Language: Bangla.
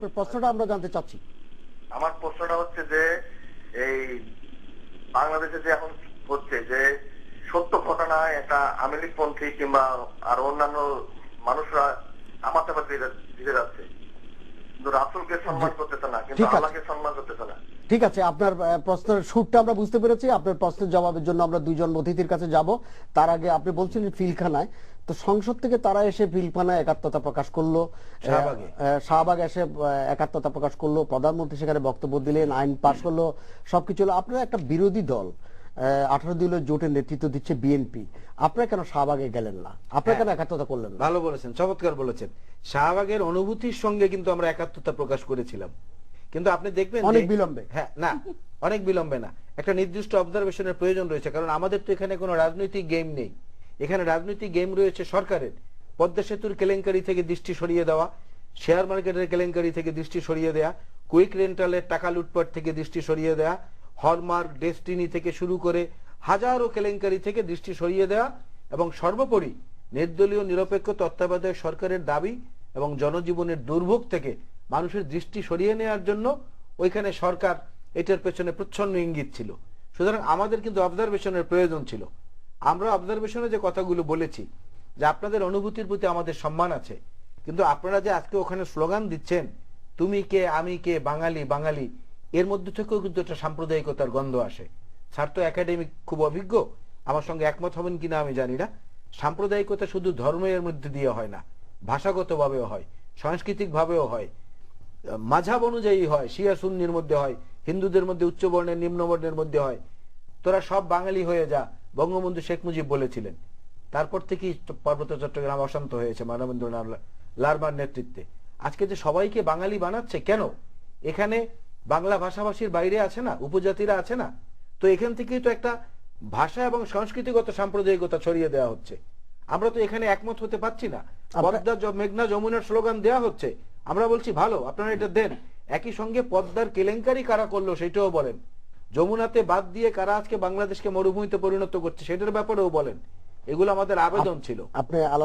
প্রশ্নটা আমরা জানতে চাচ্ছি। আমার প্রশ্নটা হচ্ছে যে, এই বাংলাদেশে যে এখন হচ্ছে যে, সত্য ঘটনায় একটা আমেরিকপন্থী কিংবা আর অন্যান্য মানুষরা আমার দিতে যাচ্ছে। রাসুলকে সম্মান করতেছে না কিন্তু ঠিক আছে। আল্লাহকে সম্মান করতেছে না। ঠিক আছে আপনার প্রশ্নের সুরটা আমরা বুঝতে পেরেছি আপনার প্রশ্নের জবাবের জন্য আমরা দুইজন অতিথির কাছে যাব। তার আগে আপনি বলছিলেন ফিলখানায় তো সংসদ থেকে তারা এসে ফিলখানায় একাত্মতা প্রকাশ করল শাহবাগ। এসে একাত্মতা প্রকাশ করল প্রধানমন্ত্রী সেখানে বক্তব্য দিলেন আইন পাশ করল সবকিছু হলো। আপনারা একটা বিরোধী দল আঠারো দলীয় জোটের নেতৃত্ব দিচ্ছে বিএনপি আপনারা কেন শাহবাগে গেলেন না? আপনারা কেন একাত্মতা করলেন না? ভালো বলেছেন চমৎকার বলেছেন। শাহবাগের অনুভূতির সঙ্গে কিন্তু আমরা একাত্মতা প্রকাশ করেছিলাম। কিন্তু আপনি দেখবেন অনেক বিলম্বে। হ্যাঁ না অনেক বিলম্বে না। একটা নির্দিষ্ট অবজারভেশনের প্রয়োজন রয়েছে কারণ আমাদের তো এখানে কোনো রাজনৈতিক গেম নেই। এখানে রাজনৈতিক গেম রয়েছে সরকারের। পদ্মা সেতুর কেলেঙ্কারি থেকে দৃষ্টি সরিয়ে দেওয়া শেয়ার মার্কেটের কেলেঙ্কারি থেকে দৃষ্টি সরিয়ে দেওয়া কুইক রেন্টালের টাকা লুটপাট থেকে দৃষ্টি সরিয়ে দেওয়া হলমার্ক ডেস্টিনি থেকে শুরু করে হাজারো কেলেঙ্কারি থেকে দৃষ্টি সরিয়ে দেওয়া এবং সর্বোপরি নির্দলীয় নিরপেক্ষ তত্ত্বাবধায়ক সরকারের দাবি এবং জনজীবনের দুর্ভোগ থেকে মানুষের দৃষ্টি সরিয়ে নেওয়ার জন্য ওইখানে সরকার এটার পেছনে প্রচ্ছন্ন ইঙ্গিত ছিল। সুতরাং আমাদের কিন্তু অবজারভেশনের প্রয়োজন ছিল। আমরা অবজারভেশনে যে কথাগুলো বলেছি, যে আপনাদের অনুভূতির প্রতি আমাদের সম্মান আছে, কিন্তু আপনারা যে আজকে ওখানে স্লোগান দিচ্ছেন, তুমি কে, আমি কে, বাঙালি বাঙালি এর মধ্যে থেকেও কিন্তু একটা সাম্প্রদায়িকতার গন্ধ আসে। স্যার তো একাডেমিক খুব অভিজ্ঞ, আমার সঙ্গে একমত হবেন কিনা আমি জানি না। সাম্প্রদায়িকতা শুধু ধর্মের মধ্যে দিয়ে হয় না, ভাষাগতভাবেও হয় সাংস্কৃতিক ভাবেও হয়। মাঝাব অনুযায়ী হয়, শিয়া সুন্নির মধ্যে হয়, হিন্দুদের মধ্যে উচ্চ বর্ণের, নিম্ন বর্ণের মধ্যে হয়। তোরা সব বাঙালি হয়ে যা, বঙ্গবন্ধু শেখ মুজিব বলেছিলেন। তারপর থেকেই পার্বত্য চট্টগ্রাম অশান্ত হয়েছে মানবেন্দ্র লারমার নেতৃত্বে। আজকে যে সবাইকে বাঙালি বানাচ্ছে কেন? এখানে বাংলা ভাষাভাষীর বাইরে আছে না উপজাতিরা আছে না তো এখান থেকেই তো একটা ভাষা এবং সংস্কৃতিগত সাম্প্রদায়িকতা ছড়িয়ে দেওয়া হচ্ছে। আমরা তো এখানে একমত হতে পারছি না। পদ্মা মেঘনা যমুনার স্লোগান দেওয়া হচ্ছে। আমরা বলছি ভালো আপনারা এটা দেন। একই সঙ্গে পদ্মার কেলেঙ্কারি কারা করল সেটাও বলেন। যমুনাতে বাদ দিয়ে কারা আজকে বাংলাদেশকে মরুভূমিতে পরিণত করছে সেটার ব্যাপারেও বলেন। এগুলো আমাদের আবেদন ছিল। আপনি আলাদা